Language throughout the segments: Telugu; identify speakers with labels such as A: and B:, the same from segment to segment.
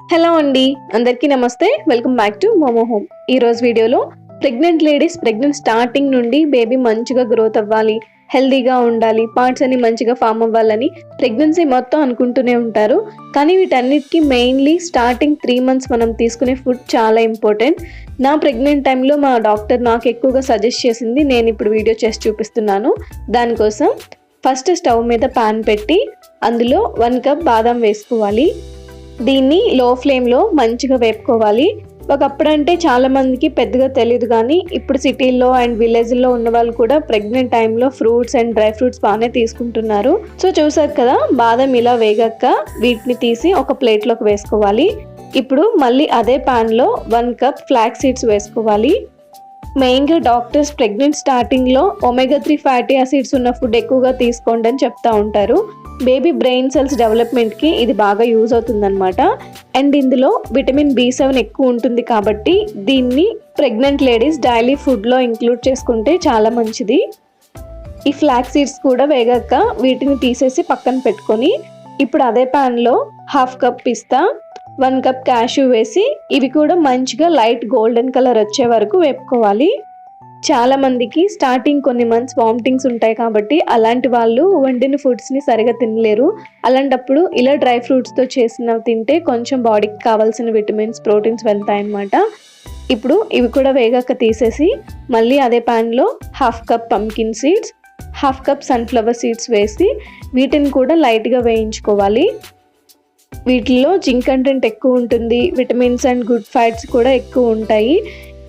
A: హలో అండి అందరికీ నమస్తే. Welcome back to Momo home ఈ రోజు వీడియోలో ప్రెగ్నెంట్ లేడీస్ ప్రెగ్నెంట్ స్టార్టింగ్ నుండి బేబీ మంచిగా గ్రోత్ అవ్వాలి హెల్దీగా ఉండాలి పార్ట్స్ అన్ని మంచిగా ఫామ్ అవ్వాలని ప్రెగ్నెన్సీ మొత్తం అనుకుంటూనే ఉంటారు. కానీ వీటన్నిటికీ మెయిన్లీ స్టార్టింగ్ త్రీ మంత్స్ మనం తీసుకునే ఫుడ్ చాలా ఇంపార్టెంట్ నా ప్రెగ్నెంట్ టైంలో మా డాక్టర్ నాకు ఎక్కువగా సజెస్ట్ చేసింది నేను ఇప్పుడు వీడియో చేసి చూపిస్తున్నాను. దానికోసం ఫస్ట్ స్టవ్ మీద పాన్ పెట్టి అందులో వన్ కప్ బాదం వేసుకోవాలి. దీన్ని లో ఫ్లేమ్లో మంచిగా వేపుకోవాలి. ఒకప్పుడు అంటే పెద్దగా తెలియదు కానీ ఇప్పుడు సిటీల్లో అండ్ విలేజ్లో ఉన్న వాళ్ళు కూడా ప్రెగ్నెంట్ టైంలో ఫ్రూట్స్ అండ్ డ్రై ఫ్రూట్స్ బాగానే తీసుకుంటున్నారు. సో చూసారు కదా బాదం ఇలా వేగాక వీటిని తీసి ఒక ప్లేట్లోకి వేసుకోవాలి. ఇప్పుడు మళ్ళీ అదే పాన్లో వన్ కప్ ఫ్లాక్ సీడ్స్ వేసుకోవాలి. మెయిన్గా డాక్టర్స్ ప్రెగ్నెంట్ స్టార్టింగ్లో ఒమేగా త్రీ ఫ్యాటీ యాసిడ్స్ ఉన్న ఫుడ్ ఎక్కువగా తీసుకోండి అని చెప్తా ఉంటారు. బేబీ బ్రెయిన్ సెల్స్ డెవలప్మెంట్కి ఇది బాగా యూజ్ అవుతుందన్నమాట. అండ్ ఇందులో విటమిన్ బి సెవెన్ ఎక్కువ ఉంటుంది కాబట్టి దీన్ని ప్రెగ్నెంట్ లేడీస్ డైలీ ఫుడ్లో ఇంక్లూడ్ చేసుకుంటే చాలా మంచిది. ఈ ఫ్లాక్ సీడ్స్ కూడా వేగాక వీటిని తీసేసి పక్కన పెట్టుకొని ఇప్పుడు అదే ప్యాన్లో హాఫ్ కప్ పిస్తా వన్ కప్ క్యాషు వేసి ఇవి కూడా మంచిగా లైట్ గోల్డెన్ కలర్ వచ్చే వరకు వేపుకోవాలి. చాలా మందికి స్టార్టింగ్ కొన్ని మంత్స్ వామిటింగ్స్ ఉంటాయి కాబట్టి అలాంటి వాళ్ళు వండిన ఫుడ్స్ని సరిగా తినలేరు. అలాంటప్పుడు ఇలా డ్రై ఫ్రూట్స్తో చేసినవి తింటే కొంచెం బాడీకి కావాల్సిన విటమిన్స్ ప్రోటీన్స్ వెళ్తాయన్నమాట. ఇప్పుడు ఇవి కూడా వేగాక తీసేసి మళ్ళీ అదే ప్యాన్లో half cup pumpkin seeds half cup sunflower seeds వేసి వీటిని కూడా లైట్గా వేయించుకోవాలి. వీటిల్లో జింక్ కంటెంట్ ఎక్కువ ఉంటుంది విటమిన్స్ అండ్ గుడ్ ఫ్యాట్స్ కూడా ఎక్కువ ఉంటాయి.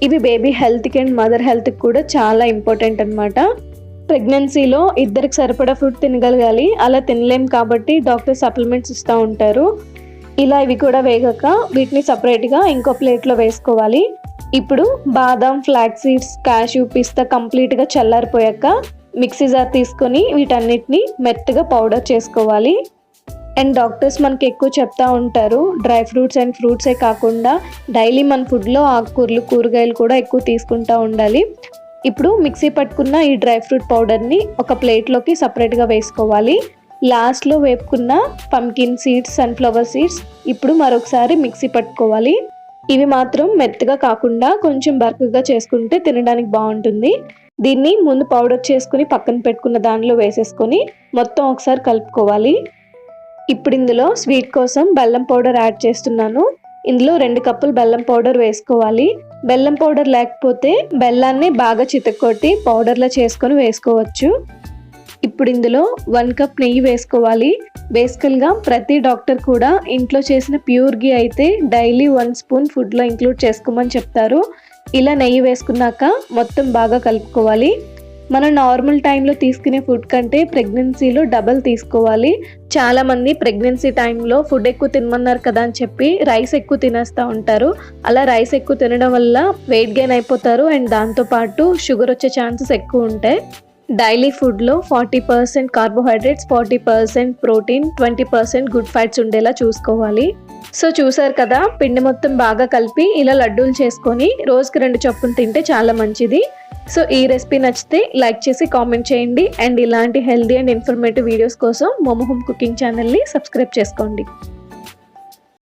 A: ఇవి బేబీ హెల్త్కి అండ్ మదర్ హెల్త్కి కూడా చాలా ఇంపార్టెంట్ అనమాట ప్రెగ్నెన్సీలో ఇద్దరికి సరిపడా ఫుడ్ తినగలగాలి. అలా తినలేం కాబట్టి డాక్టర్ సప్లిమెంట్స్ ఇస్తూ ఉంటారు. ఇలా ఇవి కూడా వేగాక వీటిని సపరేట్గా ఇంకో ప్లేట్లో వేసుకోవాలి. ఇప్పుడు బాదం ఫ్లాక్ సీడ్స్ క్యాష్యూ పిస్తా కంప్లీట్గా చల్లారిపోయాక మిక్సీ జార్ తీసుకొని వీటన్నిటిని మెత్తగా పౌడర్ చేసుకోవాలి. అండ్ డాక్టర్స్ మనకి ఎక్కువ చెప్తా ఉంటారు డ్రై ఫ్రూట్స్ అండ్ ఫ్రూట్సే కాకుండా డైలీ మన ఫుడ్లో ఆకుకూరలు కూరగాయలు కూడా ఎక్కువ తీసుకుంటూ ఉండాలి. ఇప్పుడు మిక్సీ పట్టుకున్న ఈ డ్రై ఫ్రూట్ పౌడర్ని ఒక ప్లేట్లోకి సపరేట్గా వేసుకోవాలి. లాస్ట్లో వేపుకున్న పంకిన్ సీడ్స్ సన్ఫ్లవర్ సీడ్స్ ఇప్పుడు మరొకసారి మిక్సీ పట్టుకోవాలి. ఇవి మాత్రం మెత్తగా కాకుండా కొంచెం బర్క్గా చేసుకుంటే తినడానికి బాగుంటుంది. దీన్ని ముందు పౌడర్ చేసుకుని పక్కన పెట్టుకున్న దానిలో వేసేసుకొని మొత్తం ఒకసారి కలుపుకోవాలి. ఇప్పుడు ఇందులో స్వీట్ కోసం బెల్లం పౌడర్ యాడ్ చేస్తున్నాను. ఇందులో రెండు కప్పులు బెల్లం పౌడర్ వేసుకోవాలి. బెల్లం పౌడర్ లేకపోతే బెల్లాన్ని బాగా చితక్కొట్టి పౌడర్లా చేసుకొని వేసుకోవచ్చు. ఇప్పుడు ఇందులో వన్ కప్ నెయ్యి వేసుకోవాలి. బేసికల్గా ప్రతి డాక్టర్ కూడా ఇంట్లో చేసిన ప్యూర్ గీ అయితే డైలీ వన్ స్పూన్ ఫుడ్లో ఇంక్లూడ్ చేసుకోమని చెప్తారు. ఇలా నెయ్యి వేసుకున్నాక మొత్తం బాగా కలుపుకోవాలి. మనం నార్మల్ టైంలో తీసుకునే ఫుడ్ కంటే ప్రెగ్నెన్సీలో డబల్ తీసుకోవాలి. చాలా మంది ప్రెగ్నెన్సీ టైంలో ఫుడ్ ఎక్కువ తినమన్నారు కదా అని చెప్పి రైస్ ఎక్కువ తినేస్తూ ఉంటారు. అలా రైస్ ఎక్కువ తినడం వల్ల వెయిట్ గెయిన్ అయిపోతారు అండ్ దాంతోపాటు షుగర్ వచ్చే ఛాన్సెస్ ఎక్కువ ఉంటాయి. డైలీ ఫుడ్లో forty percent carbohydrates forty percent protein twenty percent good fats ఉండేలా చూసుకోవాలి. సో చూసారు కదా పిండి మొత్తం బాగా కలిపి ఇలా లడ్డూలు చేసుకొని రోజుకి రెండు చొప్పున తింటే చాలా మంచిది. సో ఈ రెసిపీ నచ్చితే లైక్ చేసి కామెంట్ చేయండి అండ్ ఇలాంటి హెల్దీ అండ్ ఇన్ఫర్మేటివ్ వీడియోస్ కోసం మోమోహోమ్ కుకింగ్ ఛానల్ని సబ్స్క్రైబ్ చేసుకోండి.